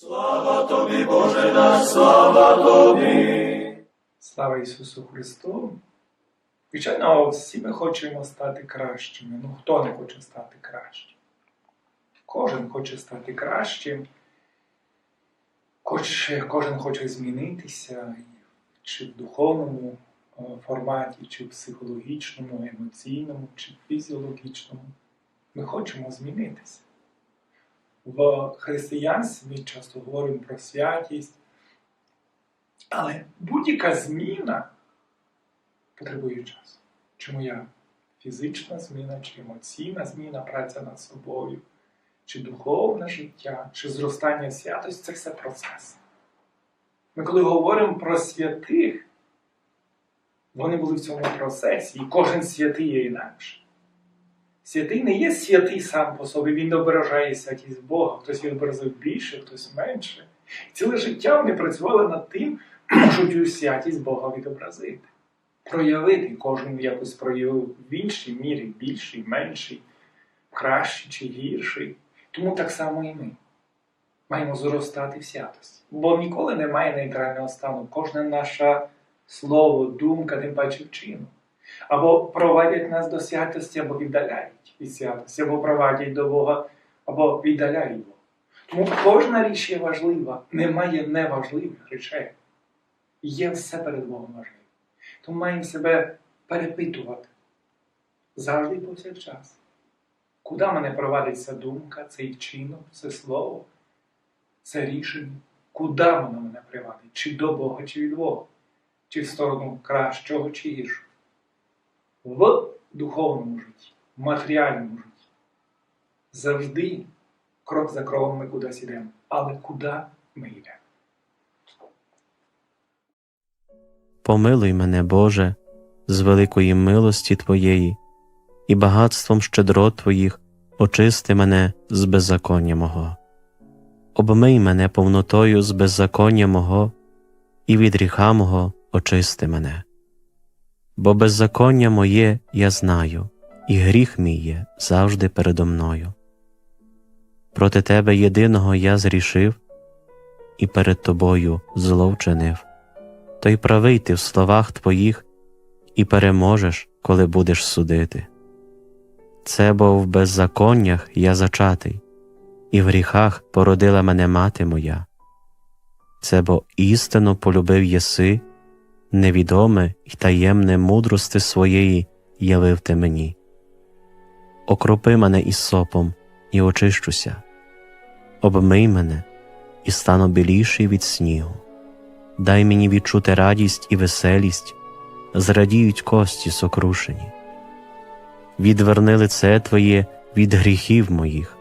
Слава тобі, Боже наш, слава тобі. Слава Ісусу Христу! Звичайно, всі ми хочемо стати кращими. Ну хто не хоче стати кращим? Кожен хоче стати кращим. Кожен хоче змінитися чи в духовному е, форматі, чи в психологічному, емоційному, чи фізіологічному. Ми хочемо змінитися. В християнстві часто говоримо про святість, але будь-яка зміна потребує часу. Чи моя фізична зміна, чи емоційна зміна, праця над собою, чи духовне життя, чи зростання святості це все процес. Ми коли говоримо про святих, вони були в цьому процесі, і кожен святий є інакше. Святий не є святий сам по собі, він ображає святість Бога. Хтось відобразив більше, хтось менше. Ціле життя вони працювали над тим, щоб цю святість Бога відобразити. Проявити, кожен якось проявив в іншій мірі, більший, менший, кращий чи гірший. Тому так само і ми маємо зростати в святості. Бо ніколи немає нейтрального стану. Кожне наше слово, думка, тим паче вчинок. Або проводять нас до святості, або віддаляють від святості, або проводять до Бога, або віддаляють Бога. Тому кожна річ є важлива, немає неважливих речей. Є все перед Богом важливе. Тому маємо себе перепитувати завжди повсякчас. Куди мене провадить ця думка, цей вчинок, це слово, це рішення? Куди воно мене приводить? Чи до Бога, чи від Бога? Чи в сторону кращого, чи гіршого? В духовному житті, в матеріальному житті. Завжди крок за кроком ми кудись йдемо. Але куди ми йдемо? Помилуй мене, Боже, з великої милості Твоєї, і багатством щедрот Твоїх очисти мене з беззаконня мого. Обмий мене повнотою з беззаконня мого, і від гріха мого очисти мене. Бо беззаконня моє я знаю, і гріх мій є завжди передо мною. Проти Тебе єдиного я зрішив, і перед Тобою зло вчинив то й правий ти в словах твоїх і переможеш, коли будеш судити. Це бо в беззаконнях я зачатий, і в гріхах породила мене мати моя. Це бо істину полюбив єси, невідоме й таємне мудрости своєї явив ти мені. Окропи мене із сопом і очищуся, обмий мене і стану біліший від снігу дай мені відчути радість і веселість, зрадіють кості сокрушені. Відверни лице Твоє від гріхів моїх,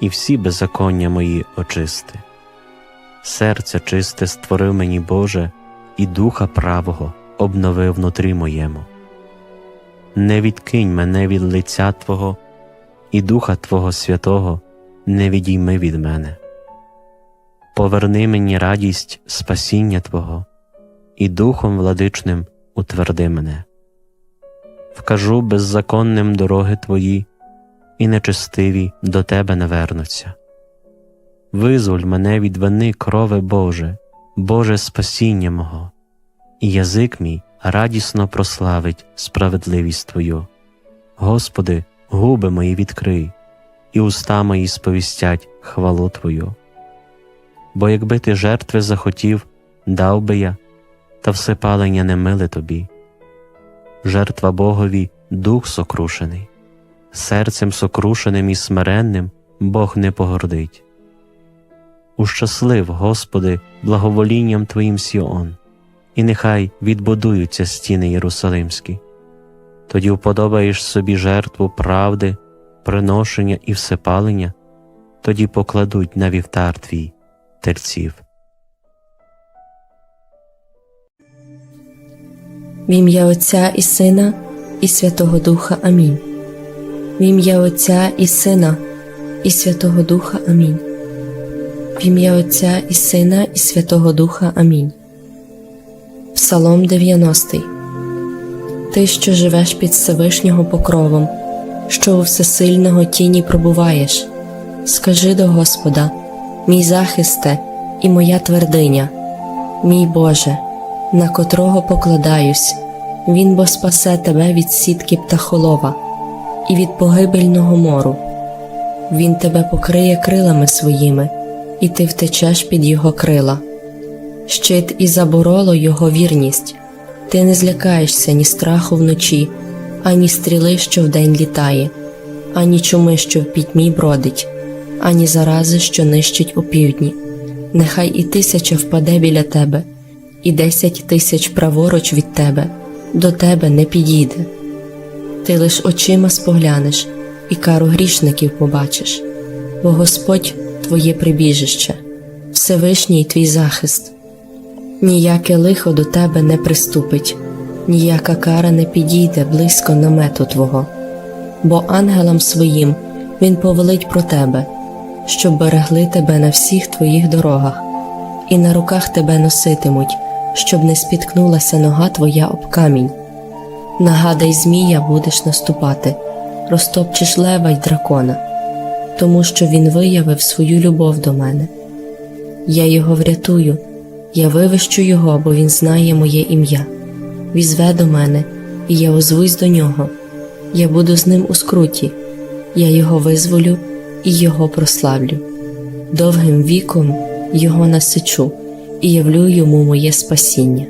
і всі беззаконня мої очисти. Серце чисте створив мені Боже, і духа правого обнови внутрі моєму. Не відкинь мене від лиця Твого, і Духа Твого Святого не відійми від мене поверни мені радість спасіння Твого, і Духом владичним утверди мене. Вкажу беззаконним дороги Твої, і нечестиві до Тебе не вернуться. Визволь мене від вини крови Боже, Боже спасіння мого, і язик мій радісно прославить справедливість Твою. Господи, губи мої відкрий, і уста мої сповістять хвалу Твою бо якби ти жертви захотів, дав би я, та всепалення не миле тобі. Жертва Богові дух сокрушений, серцем сокрушеним і смиренним Бог не погордить. Ущаслив, Господи, благоволінням Твоїм Сіон, і нехай відбудуються стіни Єрусалимські. Тоді вподобаєш собі жертву правди, приношення і всепалення, тоді покладуть на вівтар твій терців. В ім'я Отця і Сина, і Святого Духа Амінь. В ім'я Отця і Сина, і Святого Духа Амінь. В ім'я Отця і Сина, і Святого Духа Амінь. Псалом 90 Ти, що живеш під Всевишнього покровом, що у всесильного тіні пробуваєш, скажи до Господа мій захисте і моя твердиня, мій Боже, на котрого покладаюсь, Він бо спасе тебе від сітки птахолова і від погибельного мору. Він тебе покриє крилами своїми, і ти втечеш під його крила. Щит і забороло його вірність. Ти не злякаєшся ні страху вночі, ані стріли, що вдень літає, ані чуми, що в пітьмі бродить, ані зарази, що нищить у півдні. Нехай і тисяча впаде біля тебе, і десять тисяч праворуч від тебе, до тебе не підійде. Ти лиш очима споглянеш і кару грішників побачиш, бо Господь твоє прибіжище, Всевишній твій захист. Ніяке лихо до тебе не приступить, ніяка кара не підійде близько намету Твого, бо ангелам своїм Він повелить про тебе, щоб берегли тебе на всіх твоїх дорогах, і на руках тебе носитимуть, щоб не спіткнулася нога твоя об камінь. Нагадай, змія будеш наступати, розтопчеш лева й дракона, тому що він виявив свою любов до мене. Я його врятую, я вивищу його, бо він знає моє ім'я. Візве до мене, і я озвусь до нього. Я буду з ним у скруті, я його визволю і його прославлю. Довгим віком його насичу і явлю йому моє спасіння.